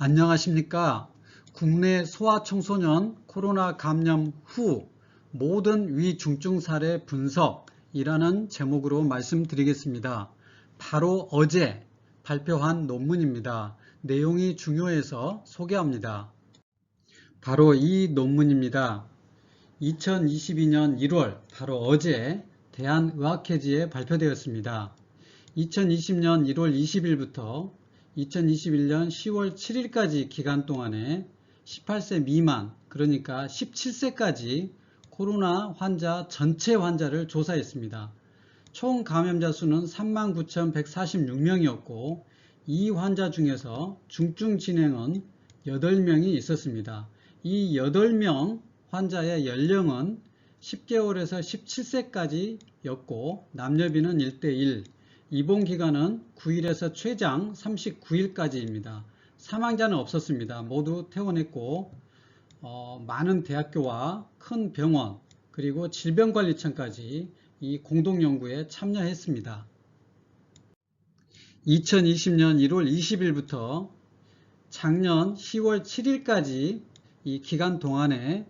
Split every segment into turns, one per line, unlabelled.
안녕하십니까. 국내 소아청소년 코로나 감염 후 모든 위중증 사례 분석이라는 제목으로 말씀드리겠습니다. 바로 어제 발표한 논문입니다. 내용이 중요해서 소개합니다. 바로 이 논문입니다. 2022년 1월 바로 어제 대한의학회지에 발표되었습니다. 2020년 1월 20일부터 2021년 10월 7일까지 기간 동안에 18세 미만 그러니까 17세까지 코로나 환자 전체 환자를 조사했습니다. 총 감염자 수는 39,146명이었고 이 환자 중에서 중증 진행은 8명이 있었습니다. 이 8명 환자의 연령은 10개월에서 17세까지였고 남녀비는 1대1 입원 기간은 9일에서 최장 39일까지입니다. 사망자는 없었습니다. 모두 퇴원했고 어, 많은 대학교와 큰 병원 그리고 질병관리청까지 이 공동연구에 참여했습니다. 2020년 1월 20일부터 작년 10월 7일까지 이 기간 동안에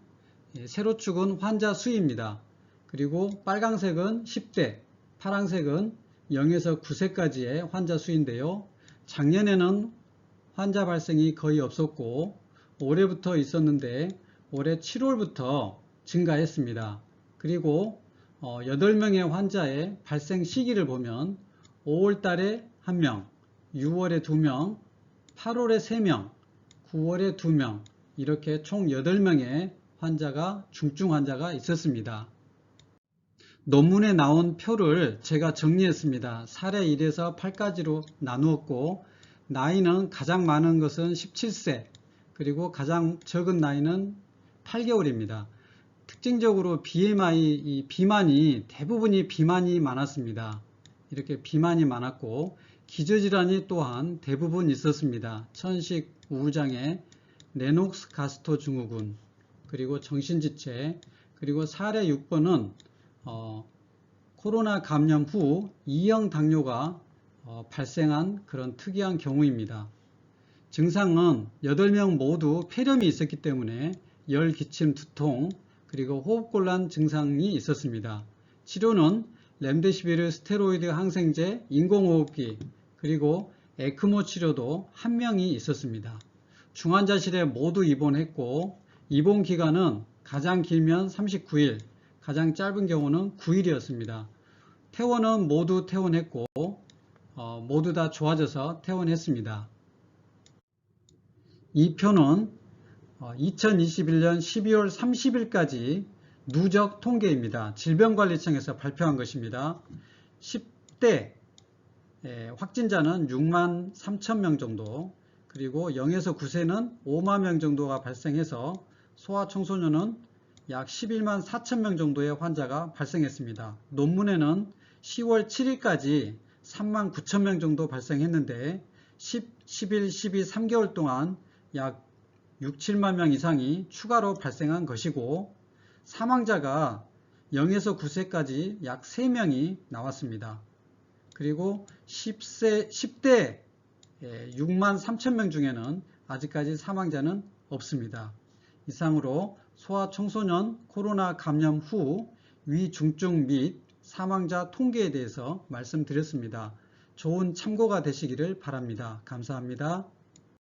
새로 죽은 환자 수입니다. 그리고 빨강색은 10대, 파란색은 0에서 9세까지의 환자 수인데요. 작년에는 환자 발생이 거의 없었고 올해부터 있었는데 올해 7월부터 증가했습니다. 그리고 8명의 어, 환자의 발생 시기를 보면 5월 달에 1명, 6월에 2명, 8월에 3명, 9월에 2명 이렇게 총 8명의 환자가 중증 환자가 있었습니다. 논문에 나온 표를 제가 정리했습니다. 사례 1에서 8까지로 나누었고 나이는 가장 많은 것은 17세 그리고 가장 적은 나이는 8개월입니다. 특징적으로 BMI 비만이 대부분이 비만이 많았습니다. 이렇게 비만이 많았고 기저질환이 또한 대부분 있었습니다. 천식, 우울장애, 레녹스 가스토 증후군, 그리고 정신지체, 그리고 사례 6번은 어, 코로나 감염 후 2형 당뇨가 어, 발생한 그런 특이한 경우입니다. 증상은 8명 모두 폐렴이 있었기 때문에 열, 기침, 두통, 그리고 호흡곤란 증상이 있었습니다. 치료는 렘데시비르 스테로이드 항생제, 인공호흡기, 그리고 에크모 치료도 한 명이 있었습니다. 중환자실에 모두 입원했고 입원 기간은 가장 길면 39일, 가장 짧은 경우는 9일이었습니다. 퇴원은 모두 퇴원했고 어, 모두 다 좋아져서 퇴원했습니다. 이 표는 2021년 12월 30일까지 누적 통계입니다. 질병관리청에서 발표한 것입니다. 10대 확진자는 6만 3천 명 정도 그리고 0에서 9세는 5만 명 정도가 발생해서 소아청소년은 약 11만 4천 명 정도의 환자가 발생했습니다. 논문에는 10월 7일까지 3만 9천 명 정도 발생했는데 10, 11, 12, 3개월 동안 약 6, 7만 명 이상이 추가로 발생한 것이고 사망자가 0에서 9세까지 약 3명이 나왔습니다. 그리고 10세, 10대 6만 3천 명 중에는 아직까지 사망자는 없습니다. 이상으로 소아 청소년 코로나 감염 후 위중증 및 사망자 통계에 대해서 말씀드렸습니다. 좋은 참고가 되시기를 바랍니다. 감사합니다.